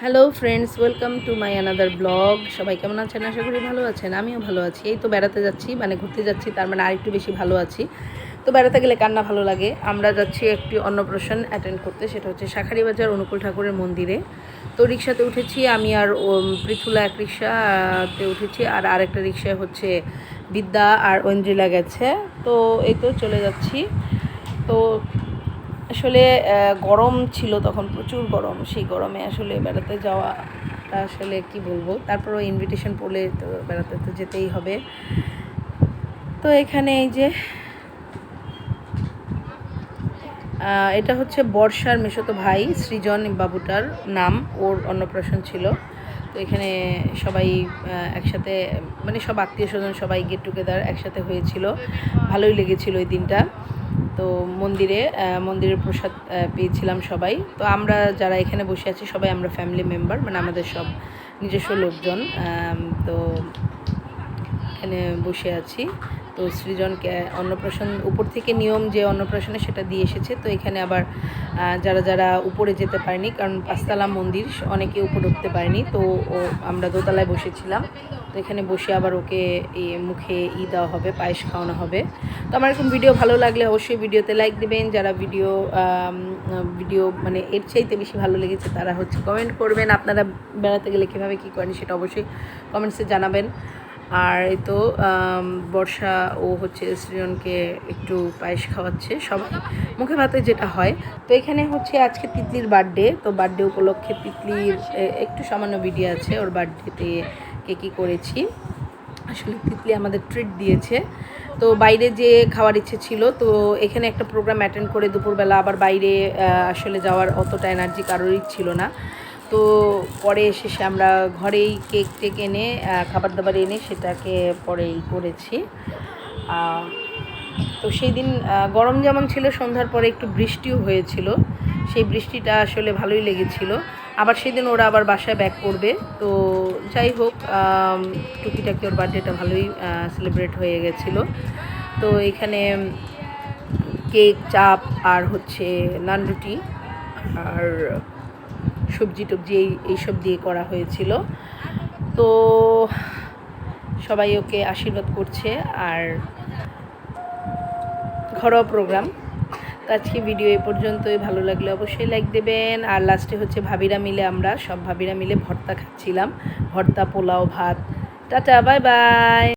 Hello friends, welcome to my another blog. সবাই কেমন আছেন? আশা করি ভালো আছেন, আমিও ভালো আছি। এই তো বেড়াতে যাচ্ছি মানে ঘুরতে যাচ্ছি, তার মানে আরেকটু বেশি ভালো আছি। তো বেড়াতে গেলে কান্না ভালো লাগে? আমরা যাচ্ছি একটি অন্নপ্রাশন অ্যাটেন্ড করতে, সেটা হচ্ছে শাখারি বাজার অনুকূল ঠাকুরের মন্দিরে। তো রিক্সাতে উঠেছি, আমি আর পৃথুলা এক রিক্সাতে উঠেছি, আর আরেকটা রিক্সায় হচ্ছে বিদ্যা আর ঐন্দ্রিলা গেছে। তো এই তো চলে যাচ্ছি। তো আসলে গরম ছিল তখন, প্রচুর গরম। সেই গরমে আসলে বেড়াতে যাওয়া আসলে কি বলব? তারপরও ইনভিটেশন পড়লে তো বেড়াতে তো যেতেই হবে। তো এখানে এই যে এটা হচ্ছে বর্ষার মেশতো ভাই, সৃজন বাবুটার নাম, ওর অন্নপ্রাশন ছিল। তো এখানে সবাই একসাথে মানে সব আত্মীয় স্বজন সবাই গেট টুগেদার একসাথে হয়েছিল। ভালোই লেগেছিল ওই দিনটা। তো মন্দিরে মন্দিরের প্রসাদ পেয়েছিলাম সবাই। তো আমরা যারা এখানে বসে আছি সবাই আমরা ফ্যামিলি মেম্বার মানে আমাদের সব নিজস্ব লোকজন। তো এখানে বসে আছি। তো সৃজনকে অন্নপ্রাশন, উপর থেকে নিয়ম যে অন্নপ্রাশনে সেটা দিয়ে এসেছে। তো এখানে আবার যারা যারা উপরে যেতে পারেনি, কারণ পাঁচতলা মন্দির, অনেকে উপরে উঠতে পারেনি। তো আমরা দোতলায় বসেছিলাম। তো এখানে বসে আবার ওকে মুখে ই দেওয়া হবে, পায়েস খাওয়ানো হবে। তো আমার এরকম ভিডিও ভালো লাগলে অবশ্যই ভিডিওতে লাইক দেবেন। যারা ভিডিও ভিডিও মানে এর চাইতে বেশি ভালো লেগেছে, তারা হচ্ছে কমেন্ট করবেন। আপনারা বেড়াতে গেলে কীভাবে কী করেন, সেটা অবশ্যই কমেন্টসে জানাবেন। আর এই তো বর্ষা ও হচ্ছে সৃজনকে একটু পায়েস খাওয়াচ্ছে সবাই মুখে ভাতে যেটা হয়। তো এখানে হচ্ছে আজকে তিতলির বার্থডে, তো বার্থডে উপলক্ষে তিতলির একটু সামান্য ভিডিও আছে ওর বার্থডেতে কে কী করেছি। আসলে তিতলি আমাদের ট্রিট দিয়েছে। তো বাইরে যে খাওয়ার ইচ্ছে ছিল, তো এখানে একটা প্রোগ্রাম অ্যাটেন্ড করে দুপুরবেলা আবার বাইরে আসলে যাওয়ার অতটা এনার্জি কারোরই ছিল না। তো পরে শেষে আমরা ঘরেই কেক টেক এনে খাবার দাবার এনে সেটাকে পরেই করেছি। তো সেই দিন গরম যেমন ছিল, সন্ধ্যার পরে একটু বৃষ্টিও হয়েছিল। সেই বৃষ্টিটা আসলে ভালোই লেগেছিল। আবার সেদিন ওরা আবার বাসায় ব্যাক করবে। তো যাই হোক টুকিটাকি ওর বার্থডেটা ভালোই সেলিব্রেট হয়ে গেছিল। তো এখানে কেক, চাপ আর হচ্ছে নান রুটি আর সবজি টবজি এই, এইসব দিয়ে করা হয়েছিল। তো সবাই ওকে আশীর্বাদ করছে আর ঘরোয়া প্রোগ্রাম। আজকে ভিডিও এ পর্যন্তই। ভালো লাগলে অবশ্যই লাইক দেবেন। আর লাস্টে হচ্ছে ভাবিরা মিলে আমরা সব ভাবিরা মিলে ভর্তা খাচ্ছিলাম। ভর্তা, পোলাও, ভাত। Tata, bye bye.